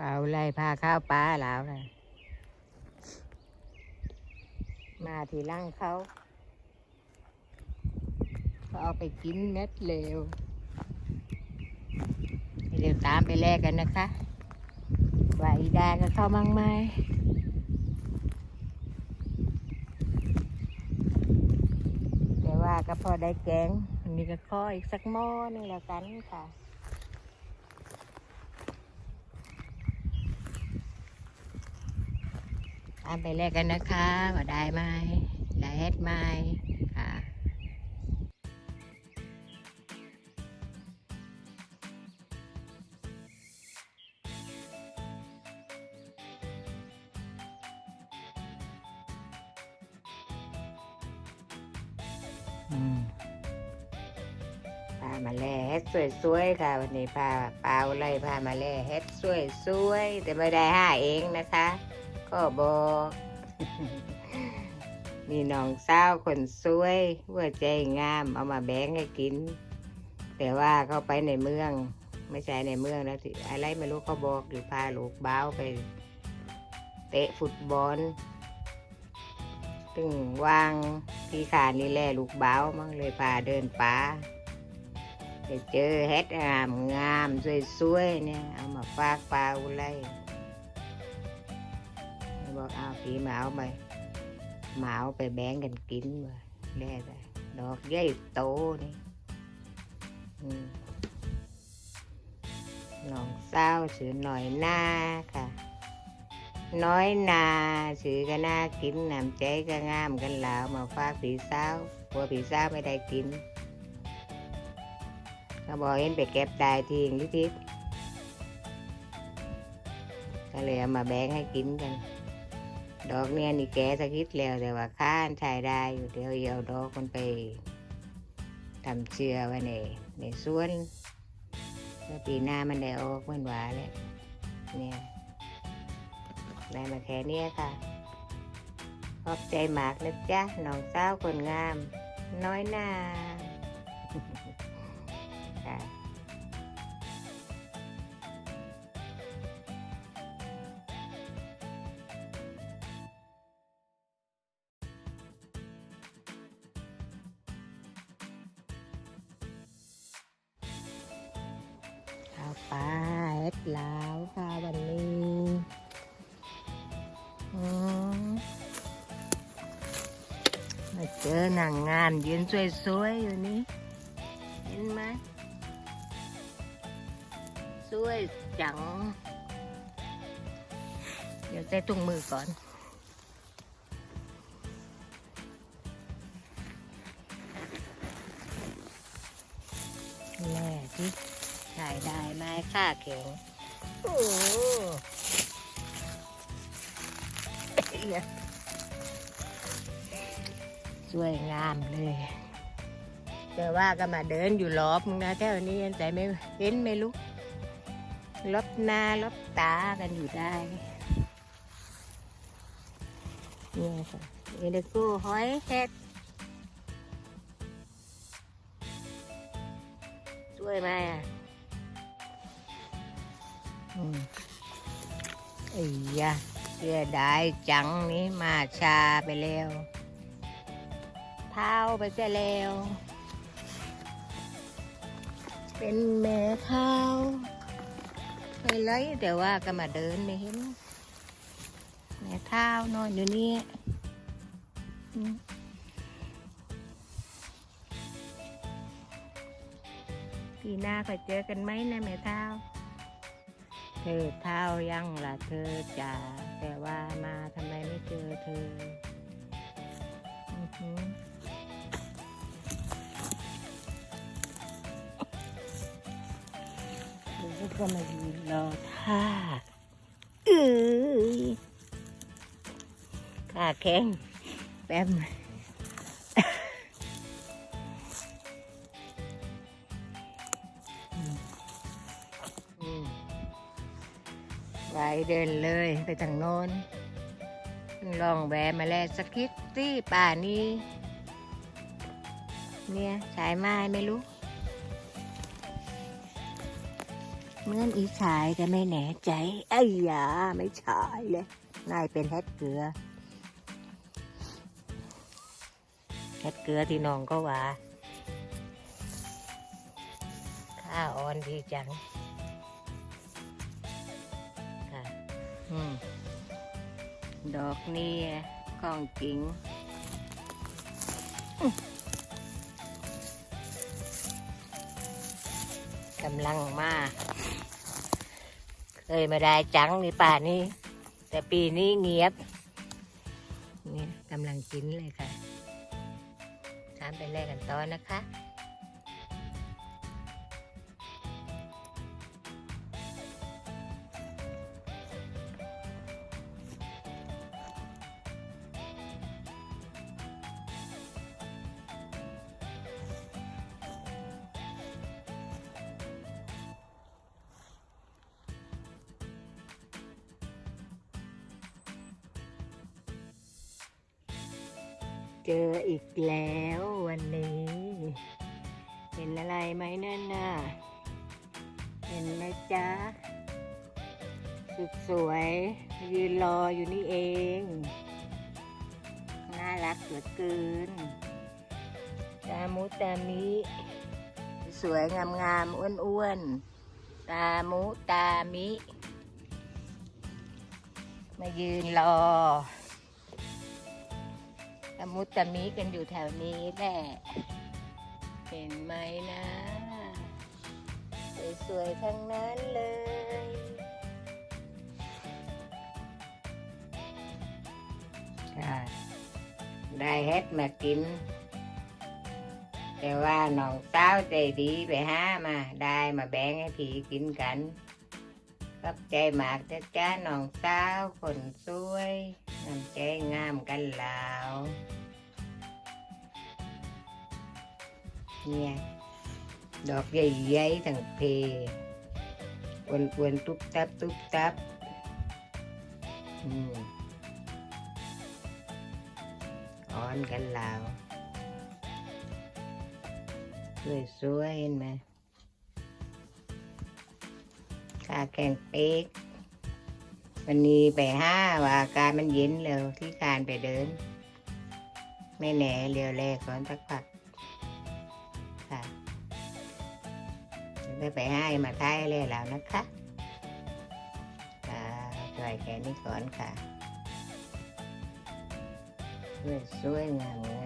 เปล่าไรพาข้าวปลาแล้วนะมาทีหลังเขาเขาเอาไปกินเม็ดเร็วเดี๋ยวตามไปแลกกันนะคะ ว่าอีดาก็เข้ามั่งไหมแต่ว่าก็พอได้แกงอันนี้ก็ขออีกสักหม้อหนึงแล้วกันค่ะ ตาไปแลกกันนะคะว่าได้ไหมได้เฮ็ดไหมค่ะอืมพามาแล่เฮ็ดสวยๆค่ะ วันนี้พาเปล่าไล่พามาแล่เฮ็ดสวยๆแต่ไม่ได้ห้าเองนะคะ ก็บอกมีน้องสาวคนสวยหัวใจงาม เอามาแบ่งให้กิน แต่ว่าเข้าไปในเมือง ไม่ใช่ในเมืองนะที่อะไรไม่รู้เขาบอกอยู่พาลูกบ้าวไป เตะฟุตบอลตึงวางที่ขานี่แหละลูกบ้าวมั้งเลยพาเดินป่าไปเจอเฮ็ดงามงามสวยๆเนี่ยเอามาฝากปลาอุไล บอกเอาผีมาเอาไปมาเอาไปแบ่งกันกินว่ะแล่แต่ดอกใหญ่โตนี่น้องสาวชื่อหน่อยหน้าค่ะ น้อยนาชื่อก็น่ากินน้ำใจก็งามกันแล้วมาฝากผีสาวกลัวผีสาวไม่ได้กินเขาบอกเห็นไปเก็บได้ทิ้งทิศก็เลยเอามาแบ่งให้กินกัน ดอกเนี่ยนี่แกสักทิศแล้วแต่ว่าข้านชายได้อยู่เดี๋ยวเอาดอกมันไปทำเชื้อไว้ในในสวนแล้วปีหน้ามันได้ออกเหมือนหวานเลยเนี่ยได้มาแค่เนี้ยค่ะ ขอบใจมากนะจ๊ะน้องสาวคนงาม น้อยหน้า ปลาเอ็ดลาวค่ะวันนี้มาเจอนางงามยืนสวยๆอยู่นี่เห็นไหมสวยจัง เดี๋ยวใส่ถุงมือก่อนแม่ที่ ได้ไหมค่าแข็งโอ้สวยงามเลย แต่ว่าก็มาเดินอยู่รอบมึงนะแถวนี้แต่ไม่เห็นไม่รู้ลบหน้าลบตากันอยู่ได้นี่ค่ะเอเดกูหอยเห็ดสวยไหมอะ ไอ้ยะเสียดายจังนี้มาชาไปแล้วเท้าไปเสียแล้ว เป็นแม่เท้าไปเลยแต่ว่าก็มาเดินไม่เห็น แม่เท้านอนอยู่นี่ปีหน้าก็เจอกันไหมนะแม่เท้า เธอเท้ายังล่ะเธอจ๋าแต่ว่ามาทำไมไม่เจอเธออือหือเดี๋ยวก็มายืนรอท่าเอ้ยขาแข็งแป๊บ ไปเดินเลยไปทางโน้นลองแวะมาแล้วสักคิดสิป่านี้ เนี่ยสายไม้ไม่รู้ เหมือนอีชายก็ไม่แน่ใจไอ้ยาไม่ใช่เลยนายเป็นเฮ็ดเกลือเฮ็ดเกลือที่น้องก็ว่าข้าอ่อนดีจัง ดอกนี่ของจริงกำลังมาเคยมาได้จังในป่านี้ แต่ปีนี้เงียบ นี่กำลังกินเลยค่ะทานไปแรกกันตอนนะคะ เจออีกแล้ววันนี้ เห็นอะไรไหมนั่นน่ะ เห็นไหมจ๊ะ สุดสวยยืนรออยู่นี่เอง น่ารักเหลือเกินตามุตามิสวยงามงามๆอ้วนตามุตามิ มายืนรอ ตะมุตะมิกันอยู่แถวนี้แหละเห็นไหมนะ สวยๆทั้งนั้นเลยได้เฮ็ดมากิน แต่ว่าน้องสาวใจดีไปหามา ได้มาแบ่งให้ผีกินกัน กับใจมากจ้าจ้าน้องสาวคนสวยน้ำใจงามกันแลาวเนี่ยดอกใหญ่ๆทั้งเพอ้วนๆ ตุ๊บตับ ตุ๊บตับ อืมอ่อนกันแลาวสวยๆ เห็นไหม ขาแกงเป๊กวันนี้ไปห้าว่าอากาศมันเย็นแล้วที่คานไปเดิน ไม่แหน่เรียวแรกก่อนสักพักค่ะได้ไปให้มาท้ายเลยแล้วนะคะค่ะช่วยแค่นี้ก่อนค่ะ สวยสวยงาม